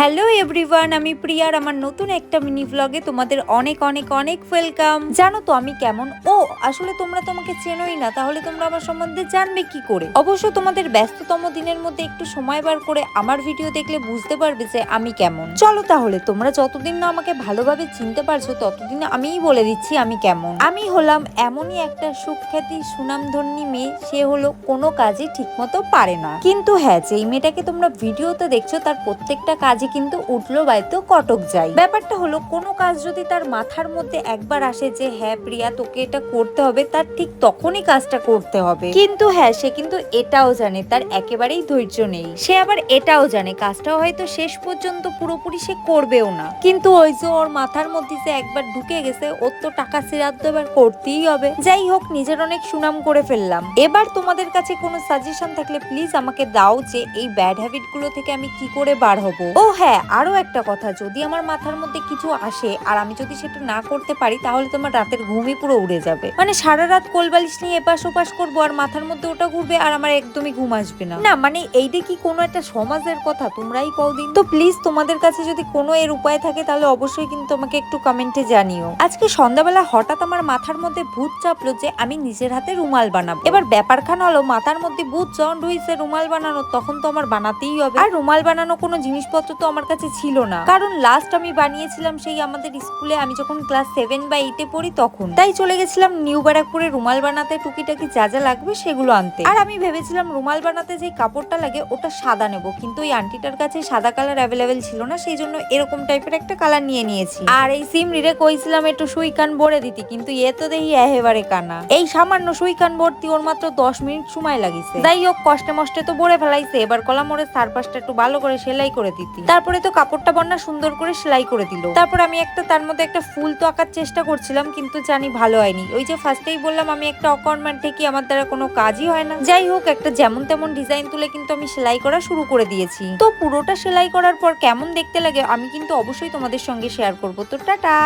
Hello everyone আমি প্রিয়ার আমার নতুন একটা মিনি ভ্লগে তোমাদের অনেক অনেক অনেক ওয়েলকাম জানো তো আমি কেমন? ও, আসলে তোমরা তোমাকে চেনোই না, তাহলে তোমরা আমার সম্বন্ধে জানবে কি করে? অবশ্য তোমাদের ব্যস্ততম দিনের মধ্যে একটু সময় বার করে আমার ভিডিও দেখলে বুঝতে পারবে যে আমি কেমন। চলো তাহলে, তোমরা যতদিন না আমাকে ভালোভাবে চিনতে পারছ, ততদিন আমিই বলে দিচ্ছি আমি কেমন। আমি হলাম এমনই একটা সুখ্যাতি, সুনামধন্যী মেয়ে, সে হলো কোনো কাজই ঠিকমতো পারে না। কিন্তু হ্যাঁ যেই মেয়েটাকে তোমরা ভিডিওতে দেখছ, তার প্রত্যেকটা কাজে কিন্তু উঠল বাইতো কটক যায় ব্যাপারটা হলো, কোনো কাজ যদি তার মাথার মধ্যে একবার আসে যে হ্যাঁ প্রিয়া, তোকে এটা করতে হবে, তার ঠিক তখনই কাজটা করতে হবে। কিন্তু হ্যাঁ সে কিন্তু এটাও জানে, তার একেবারেই ধৈর্য নেই। সে আবার এটাও জানে কাজটা হয়তো শেষ পর্যন্ত পুরোপুরি সে করবেও না। কিন্তু ওই যে ওর মাথার মধ্যে যে একবার ঢুকে গেছে, ওর তো টাকা সিরাদ্দ এবার করতেই হবে। যাই হোক, নিজের অনেক সুনাম করে ফেললাম। এবার তোমাদের কাছে কোনো সাজেশন থাকলে প্লিজ আমাকে দাও যে, এই ব্যাড হ্যাবিটগুলো থেকে আমি কি করে বার হব। ও হ্যাঁ আরও একটা কথা, যদি আমার মাথার মধ্যে কিছু আসে আর আমি যদি সেটা না করতে পারি, তাহলে তোমার রাতের ঘুমই পুরো উড়ে যাবে। মানে সারা রাত কোলবালিশ নিয়ে এপাশ ওপাশ করব আর মাথার মধ্যে ওটা ঘুরবে আর আমার একদমই ঘুম আসবে না। না মানে এইটা কি কোনো একটা সমাজের কথা? তোমরাই কও দিন। তো প্লিজ তোমাদের কাছে যদি কোনো এর উপায় থাকে, তাহলে অবশ্যই কিন্তু আমাকে একটু কমেন্টে জানিও। আজকে সন্ধ্যাবেলা হঠাৎ আমার মাথার মধ্যে ভূত চাপলো যে আমি নিজের হাতে রুমাল বানাবো। এবার ব্যাপারখানা হলো, মাথার মধ্যে ভূত যখন ঢুইছে, রুমাল বানানো, তখন তো আমার বানাতেই হবে। আর রুমাল বানানো কোনো জিনিসপত্র তো আমার কাছে ছিল না। কারণ লাস্ট আমি বানিয়েছিলাম সেই আমাদের স্কুলে আমি যখন ক্লাস সেভেন বা এইটে পড়ি তখন। তাই চলে গেছিলাম নিউ ব্যারাকপুরে রুমাল বানাতে, টুকিটাকি যা যা লাগবে সেগুলো আনতে। আর আমি ভেবেছিলাম রুমাল বানাতে যে কাপড়টা লাগে ওটা সাদা নেব, কিন্তু ওই আন্টিটার কাছে সাদা কালার অ্যাভেলেবেল ছিল না, সেই জন্য এরকম টাইপের একটা কালার নিয়ে নিয়েছি। আর এই সিম সিমরিরে কইছিলাম একটু সুই কান ভরে দিতি, কিন্তু এ তো দেখি একেবারে কানা। এই সামান্য সুই কান ভর্তি ওর মাত্র দশ মিনিট সময় লাগিছে। যাই হোক, কষ্টে মষ্টে তো ভরে ফেলাইছে, এবার কলাম ওরে চারপাশটা একটু ভালো করে সেলাই করে দিতি। তারপরে তো কাপড়টা বন্যা সুন্দর করে সেলাই করে দিল। তারপর আমি একটা, তার মধ্যে একটা ফুল তো আঁকার চেষ্টা করছিলাম, কিন্তু জানি ভালো হয়নি। ওই যে ফার্স্টেই বললাম, আমি একটা অকর্মার থেকে আমার দ্বারা কোনো কাজই হয় না। যাই হোক, একটা যেমন তেমন ডিজাইন তুলে কিন্তু আমি সেলাই করা শুরু করে দিয়েছি। তো পুরোটা সেলাই করার পর কেমন দেখতে লাগে, আমি কিন্তু অবশ্যই তোমাদের সঙ্গে শেয়ার করব। তো টাটা!